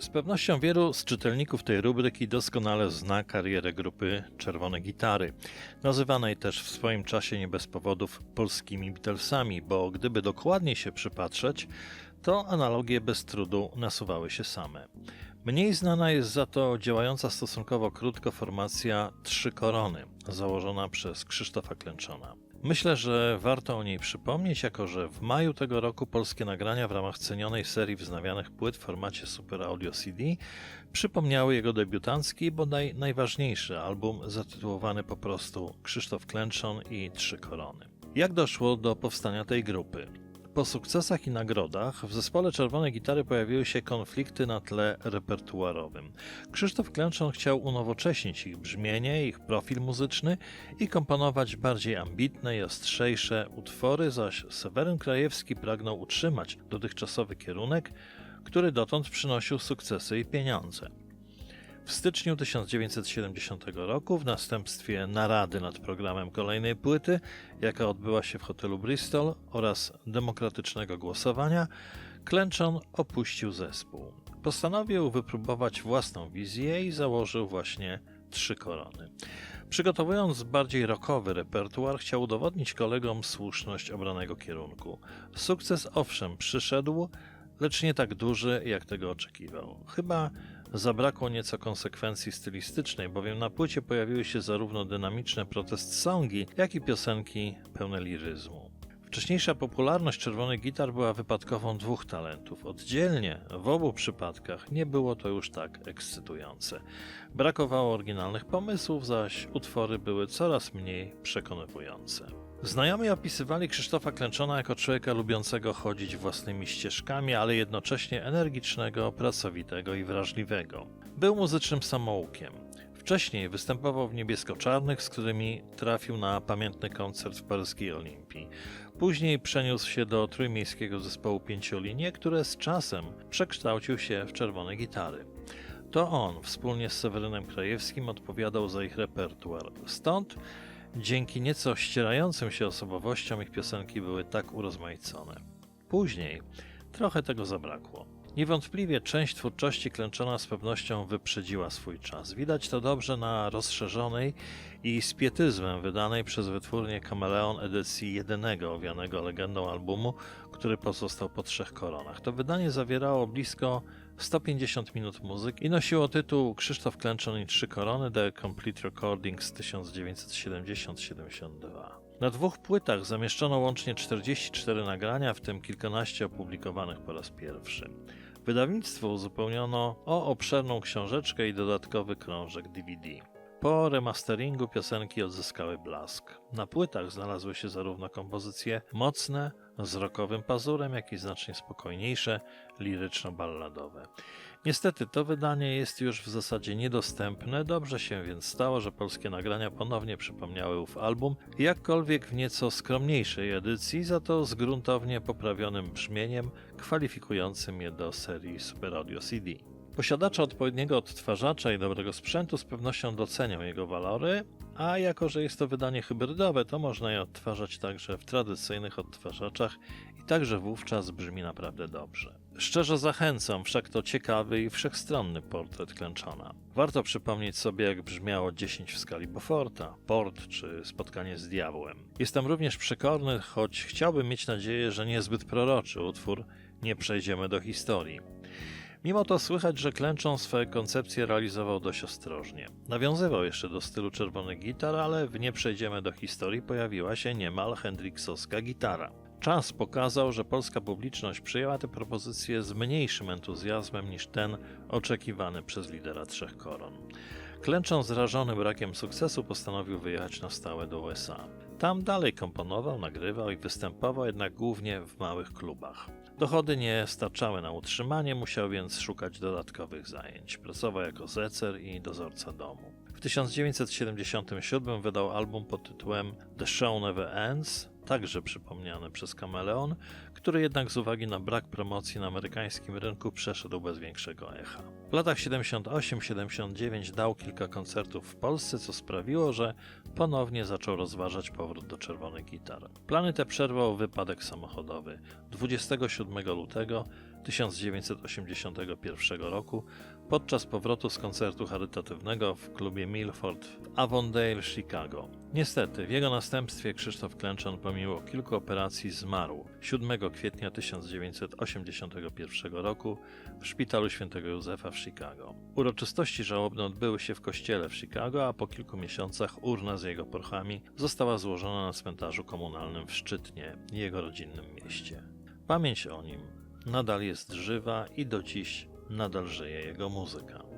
Z pewnością wielu z czytelników tej rubryki doskonale zna karierę grupy Czerwone Gitary, nazywanej też w swoim czasie nie bez powodów polskimi Beatlesami, bo gdyby dokładnie się przypatrzeć, to analogie bez trudu nasuwały się same. Mniej znana jest za to działająca stosunkowo krótko formacja Trzy Korony, założona przez Krzysztofa Klęczona. Myślę, że warto o niej przypomnieć, jako że w maju tego roku polskie nagrania w ramach cenionej serii wznawianych płyt w formacie Super Audio CD przypomniały jego debiutancki bodaj najważniejszy album zatytułowany po prostu Krzysztof Klęczon i Trzy Korony. Jak doszło do powstania tej grupy? Po sukcesach i nagrodach w zespole Czerwone Gitary pojawiły się konflikty na tle repertuarowym. Krzysztof Klęczon chciał unowocześnić ich brzmienie, ich profil muzyczny i komponować bardziej ambitne i ostrzejsze utwory, zaś Seweryn Krajewski pragnął utrzymać dotychczasowy kierunek, który dotąd przynosił sukcesy i pieniądze. W styczniu 1970 roku, w następstwie narady nad programem kolejnej płyty, jaka odbyła się w hotelu Bristol oraz demokratycznego głosowania, Klęczon opuścił zespół. Postanowił wypróbować własną wizję i założył właśnie trzy korony. Przygotowując bardziej rockowy repertuar, chciał udowodnić kolegom słuszność obranego kierunku. Sukces owszem przyszedł, lecz nie tak duży, jak tego oczekiwał. Chyba zabrakło nieco konsekwencji stylistycznej, bowiem na płycie pojawiły się zarówno dynamiczne protest songi, jak i piosenki pełne liryzmu. Wcześniejsza popularność czerwonych gitar była wypadkową dwóch talentów. Oddzielnie, w obu przypadkach, nie było to już tak ekscytujące. Brakowało oryginalnych pomysłów, zaś utwory były coraz mniej przekonywujące. Znajomi opisywali Krzysztofa Klęczona jako człowieka lubiącego chodzić własnymi ścieżkami, ale jednocześnie energicznego, pracowitego i wrażliwego. Był muzycznym samoukiem. Wcześniej występował w niebiesko-czarnych, z którymi trafił na pamiętny koncert w paryskiej Olimpii. Później przeniósł się do trójmiejskiego zespołu Pięciolinie, które z czasem przekształcił się w czerwone gitary. To on wspólnie z Sewerynem Krajewskim odpowiadał za ich repertuar. Stąd Dzięki nieco ścierającym się osobowościom ich piosenki były tak urozmaicone. Później trochę tego zabrakło. Niewątpliwie część twórczości Klęczona z pewnością wyprzedziła swój czas. Widać to dobrze na rozszerzonej i z pietyzmem wydanej przez wytwórnię Kameleon edycji jedynego owianego legendą albumu, który pozostał po trzech koronach. To wydanie zawierało blisko 150 minut muzyki i nosiło tytuł Krzysztof Klęczon i Trzy Korony The Complete Recordings 1970-72. Na dwóch płytach zamieszczono łącznie 44 nagrania, w tym kilkanaście opublikowanych po raz pierwszy. Wydawnictwo uzupełniono o obszerną książeczkę i dodatkowy krążek DVD. Po remasteringu piosenki odzyskały blask. Na płytach znalazły się zarówno kompozycje mocne, z rockowym pazurem, jak i znacznie spokojniejsze, liryczno-balladowe. Niestety to wydanie jest już w zasadzie niedostępne, dobrze się więc stało, że polskie nagrania ponownie przypomniały ów album, jakkolwiek w nieco skromniejszej edycji, za to z gruntownie poprawionym brzmieniem, kwalifikującym je do serii Super Audio CD. Posiadacze odpowiedniego odtwarzacza i dobrego sprzętu z pewnością docenią jego walory, a jako że jest to wydanie hybrydowe, to można je odtwarzać także w tradycyjnych odtwarzaczach i także wówczas brzmi naprawdę dobrze. Szczerze zachęcam, wszak to ciekawy i wszechstronny portret Klęczona. Warto przypomnieć sobie, jak brzmiało 10 w skali Beauforta, Port czy Spotkanie z Diabłem. Jestem również przekorny, choć chciałbym mieć nadzieję, że niezbyt proroczy utwór nie przejdziemy do historii. Mimo to słychać, że Klęczą swoje koncepcje realizował dość ostrożnie. Nawiązywał jeszcze do stylu czerwonych gitar, ale w Nie przejdziemy do historii pojawiła się niemal Hendriksowska gitara. Czas pokazał, że polska publiczność przyjęła tę propozycję z mniejszym entuzjazmem niż ten oczekiwany przez lidera Trzech Koron. Klęczą zrażony brakiem sukcesu postanowił wyjechać na stałe do USA. Tam dalej komponował, nagrywał i występował jednak głównie w małych klubach. Dochody nie starczały na utrzymanie, musiał więc szukać dodatkowych zajęć. Pracował jako zecer i dozorca domu. W 1977 wydał album pod tytułem The Show Never Ends, także przypomniany przez Kameleon, który jednak z uwagi na brak promocji na amerykańskim rynku przeszedł bez większego echa. W latach 78-79 dał kilka koncertów w Polsce, co sprawiło, że ponownie zaczął rozważać powrót do czerwonych gitar. Plany te przerwał wypadek samochodowy. 27 lutego 1981 roku podczas powrotu z koncertu charytatywnego w klubie Milford w Avondale, Chicago. Niestety, w jego następstwie Krzysztof Klęczan pomimo kilku operacji zmarł 7 kwietnia 1981 roku w szpitalu świętego Józefa w Chicago. Uroczystości żałobne odbyły się w kościele w Chicago, a po kilku miesiącach urna z jego prochami została złożona na cmentarzu komunalnym w Szczytnie, jego rodzinnym mieście. Pamięć o nim nadal jest żywa i do dziś nadal żyje jego muzyka.